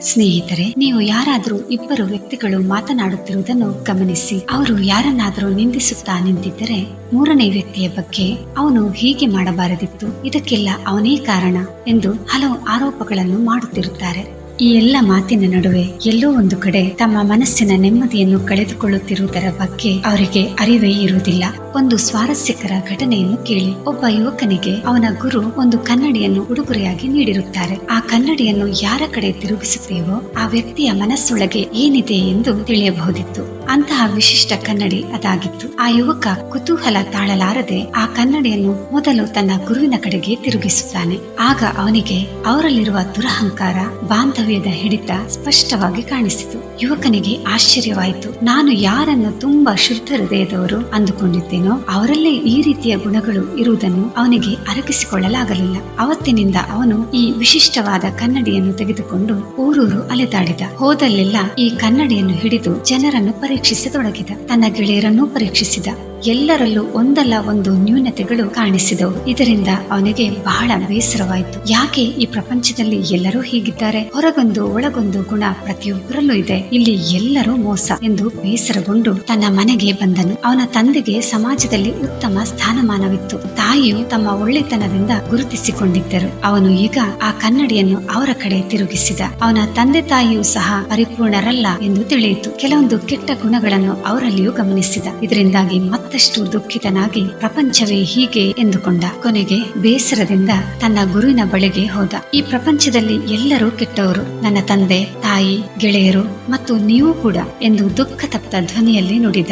ಸ್ನೇಹಿತರೆ, ನೀವು ಯಾರಾದರೂ ಇಬ್ಬರು ವ್ಯಕ್ತಿಗಳು ಮಾತನಾಡುತ್ತಿರುವುದನ್ನು ಗಮನಿಸಿ. ಅವರು ಯಾರನ್ನಾದರೂ ನಿಂದಿಸುತ್ತಾ ನಿಂತಿದ್ದರೆ ಮೂರನೇ ವ್ಯಕ್ತಿಯ ಬಗ್ಗೆ ಅವನು ಹೀಗೆ ಮಾಡಬಾರದಿತ್ತು. ಇದಕ್ಕೆಲ್ಲ ಅವನೇ ಕಾರಣ ಎಂದು ಹಲವು ಆರೋಪಗಳನ್ನು ಮಾಡುತ್ತಿರುತ್ತಾರೆ. ಈ ಎಲ್ಲ ಮಾತಿನ ನಡುವೆ ಎಲ್ಲೋ ಒಂದು ಕಡೆ ತಮ್ಮ ಮನಸ್ಸಿನ ನೆಮ್ಮದಿಯನ್ನು ಕಳೆದುಕೊಳ್ಳುತ್ತಿರುವುದರ ಬಗ್ಗೆ ಅವರಿಗೆ ಅರಿವೇ ಇರುವುದಿಲ್ಲ. ಒಂದು ಸ್ವಾರಸ್ಯಕರ ಘಟನೆಯನ್ನು ಕೇಳಿ ಒಬ್ಬ ಯುವಕನಿಗೆ ಅವನ ಗುರು ಒಂದು ಕನ್ನಡಿಯನ್ನು ಉಡುಗೊರೆಯಾಗಿ ನೀಡಿರುತ್ತಾರೆ. ಆ ಕನ್ನಡಿಯನ್ನು ಯಾರ ಕಡೆ ತಿರುಗಿಸುತ್ತೇವೋ ಆ ವ್ಯಕ್ತಿಯ ಮನಸ್ಸೊಳಗೆ ಏನಿದೆ ಎಂದು ತಿಳಿಯಬಹುದಿತ್ತು. ಅಂತಹ ವಿಶಿಷ್ಟ ಕನ್ನಡಿ ಅದಾಗಿತ್ತು. ಆ ಯುವಕ ಕುತೂಹಲ ತಾಳಲಾರದೆ ಆ ಕನ್ನಡಿಯನ್ನು ಮೊದಲು ತನ್ನ ಗುರುವಿನ ಕಡೆಗೆ ತಿರುಗಿಸುತ್ತಾನೆ. ಆಗ ಅವನಿಗೆ ಅವರಲ್ಲಿರುವ ದುರಹಂಕಾರ, ಬಾಂಧವ್ಯದ ಹಿಡಿತ ಸ್ಪಷ್ಟವಾಗಿ ಕಾಣಿಸಿತು. ಯುವಕನಿಗೆ ಆಶ್ಚರ್ಯವಾಯಿತು. ನಾನು ಯಾರನ್ನು ತುಂಬಾ ಶುದ್ಧ ಹೃದಯದವರು ಅಂದುಕೊಂಡಿದ್ದೇನೋ, ಅವರಲ್ಲೇ ಈ ರೀತಿಯ ಗುಣಗಳು ಇರುವುದನ್ನು ಅವನಿಗೆ ಅರಗಿಸಿಕೊಳ್ಳಲಾಗಲಿಲ್ಲ. ಅವತ್ತಿನಿಂದ ಅವನು ಈ ವಿಶಿಷ್ಟವಾದ ಕನ್ನಡಿಯನ್ನು ತೆಗೆದುಕೊಂಡು ಊರೂರು ಅಲೆದಾಡಿದ. ಹೋದಲ್ಲೆಲ್ಲ ಈ ಕನ್ನಡಿಯನ್ನು ಹಿಡಿದು ಜನರನ್ನು ಪರೀಕ್ಷಿಸತೊಡಗಿದ ತನ್ನ ಗೆಳೆಯರನ್ನು ಪರೀಕ್ಷಿಸಿದ. ಎಲ್ಲರಲ್ಲೂ ಒಂದಲ್ಲ ಒಂದು ನ್ಯೂನತೆಗಳು ಕಾಣಿಸಿದವು. ಇದರಿಂದ ಅವನಿಗೆ ಬಹಳ ಬೇಸರವಾಯಿತು. ಯಾಕೆ ಈ ಪ್ರಪಂಚದಲ್ಲಿ ಎಲ್ಲರೂ ಹೀಗಿದ್ದಾರೆ? ಹೊರಗೊಂದು ಒಳಗೊಂದು ಗುಣ ಪ್ರತಿಯೊಬ್ಬರಲ್ಲೂ ಇದೆ. ಇಲ್ಲಿ ಎಲ್ಲರೂ ಮೋಸ ಎಂದು ಬೇಸರಗೊಂಡು ತನ್ನ ಮನೆಗೆ ಬಂದನು. ಅವನ ತಂದೆಗೆ ಸಮಾಜದಲ್ಲಿ ಉತ್ತಮ ಸ್ಥಾನಮಾನವಿತ್ತು. ತಾಯಿಯು ತಮ್ಮ ಒಳ್ಳೆತನದಿಂದ ಗುರುತಿಸಿಕೊಂಡಿದ್ದರು. ಅವನು ಈಗ ಆ ಕನ್ನಡಿಯನ್ನು ಅವರ ಕಡೆ ತಿರುಗಿಸಿದ. ಅವನ ತಂದೆ ತಾಯಿಯೂ ಸಹ ಪರಿಪೂರ್ಣರಲ್ಲ ಎಂದು ತಿಳಿಯಿತು. ಕೆಲವೊಂದು ಕೆಟ್ಟ ಗುಣಗಳನ್ನು ಅವರಲ್ಲಿಯೂ ಗಮನಿಸಿದ. ಇದರಿಂದಾಗಿ ಮತ್ತಷ್ಟು ದುಃಖಿತನಾಗಿ ಪ್ರಪಂಚವೇ ಹೀಗೆ ಎಂದುಕೊಂಡ ಕೊನೆಗೆ ಬೇಸರದಿಂದ ತನ್ನ ಗುರುವಿನ ಬಳಿಗೆ ಹೋದ. ಈ ಪ್ರಪಂಚದಲ್ಲಿ ಎಲ್ಲರೂ ಕೆಟ್ಟವರು, ನನ್ನ ತಂದೆ, ತಾಯಿ, ಗೆಳೆಯರು ಮತ್ತು ನೀವು ಕೂಡ ಎಂದು ದುಃಖ ತಪ್ತ ಧ್ವನಿಯಲ್ಲಿ ನುಡಿದ.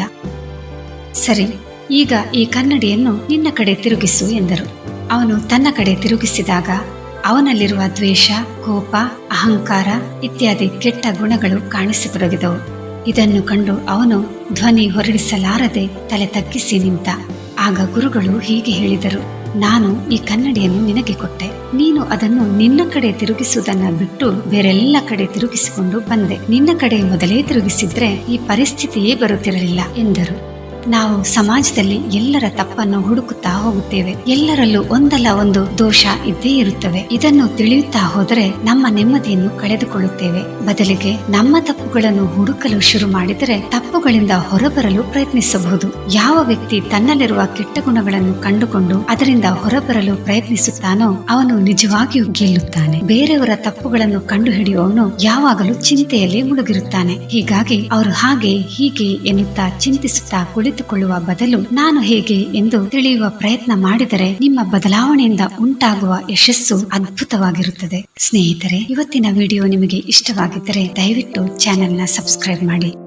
ಸರಿ, ಈಗ ಈ ಕನ್ನಡಿಯನ್ನು ನಿನ್ನ ಕಡೆ ತಿರುಗಿಸು ಎಂದರು. ಅವನು ತನ್ನ ಕಡೆ ತಿರುಗಿಸಿದಾಗ ಅವನಲ್ಲಿರುವ ದ್ವೇಷ, ಕೋಪ, ಅಹಂಕಾರ ಇತ್ಯಾದಿ ಕೆಟ್ಟ ಗುಣಗಳು ಕಾಣಿಸತೊಡಗಿದವು. ಇದನ್ನು ಕಂಡು ಅವನು ಧ್ವನಿ ಹೊರಡಿಸಲಾರದೆ ತಲೆ ತಗ್ಗಿಸಿ ನಿಂತ. ಆಗ ಗುರುಗಳು ಹೀಗೆ ಹೇಳಿದರು, ನಾನು ಈ ಕನ್ನಡಿಯನ್ನು ನಿನಗೆ ಕೊಟ್ಟೆ. ನೀನು ಅದನ್ನು ನಿನ್ನ ಕಡೆ ತಿರುಗಿಸುವುದನ್ನ ಬಿಟ್ಟು ಬೇರೆಲ್ಲ ಕಡೆ ತಿರುಗಿಸಿಕೊಂಡು ಬಂದೆ. ನಿನ್ನ ಕಡೆ ಮೊದಲೇ ತಿರುಗಿಸಿದ್ರೆ ಈ ಪರಿಸ್ಥಿತಿಯೇ ಬರುತ್ತಿರಲಿಲ್ಲ ಎಂದರು. ನಾವು ಸಮಾಜದಲ್ಲಿ ಎಲ್ಲರ ತಪ್ಪನ್ನು ಹುಡುಕುತ್ತಾ ಹೋಗುತ್ತೇವೆ. ಎಲ್ಲರಲ್ಲೂ ಒಂದಲ್ಲ ಒಂದು ದೋಷ ಇದ್ದೇ ಇರುತ್ತವೆ. ಇದನ್ನು ತಿಳಿಯುತ್ತಾ ಹೋದರೆ ನಮ್ಮ ನೆಮ್ಮದಿಯನ್ನು ಕಳೆದುಕೊಳ್ಳುತ್ತೇವೆ. ಬದಲಿಗೆ ನಮ್ಮ ತಪ್ಪುಗಳನ್ನು ಹುಡುಕಲು ಶುರು ಮಾಡಿದರೆ ತಪ್ಪುಗಳಿಂದ ಹೊರಬರಲು ಪ್ರಯತ್ನಿಸಬಹುದು. ಯಾವ ವ್ಯಕ್ತಿ ತನ್ನಲ್ಲಿರುವ ಕೆಟ್ಟ ಗುಣಗಳನ್ನು ಕಂಡುಕೊಂಡು ಅದರಿಂದ ಹೊರಬರಲು ಪ್ರಯತ್ನಿಸುತ್ತಾನೋ ಅವನು ನಿಜವಾಗಿಯೂ ಗೆಲ್ಲುತ್ತಾನೆ. ಬೇರೆಯವರ ತಪ್ಪುಗಳನ್ನು ಕಂಡುಹಿಡಿಯುವವನು ಯಾವಾಗಲೂ ಚಿಂತೆಯಲ್ಲಿ ಮುಳುಗಿರುತ್ತಾನೆ. ಹೀಗಾಗಿ ಅವರು ಹಾಗೆ ಹೀಗೆ ಎನ್ನುತ್ತಾ ಚಿಂತಿಸುತ್ತಾ ಕುಳಿತುಕೊಳ್ಳುವ ಬದಲು ನಾನು ಹೇಗೆ ಎಂದು ತಿಳಿಯುವ ಪ್ರಯತ್ನ ಮಾಡಿದರೆ ನಿಮ್ಮ ಬದಲಾವಣೆಯಿಂದ ಉಂಟಾಗುವ ಯಶಸ್ಸು ಅದ್ಭುತವಾಗಿರುತ್ತದೆ. ಸ್ನೇಹಿತರೆ, ಇವತ್ತಿನ ವಿಡಿಯೋ ನಿಮಗೆ ಇಷ್ಟವಾಗಿದ್ದರೆ ದಯವಿಟ್ಟು ಚಾನೆಲ್ನ ಸಬ್ಸ್ಕ್ರೈಬ್ ಮಾಡಿ.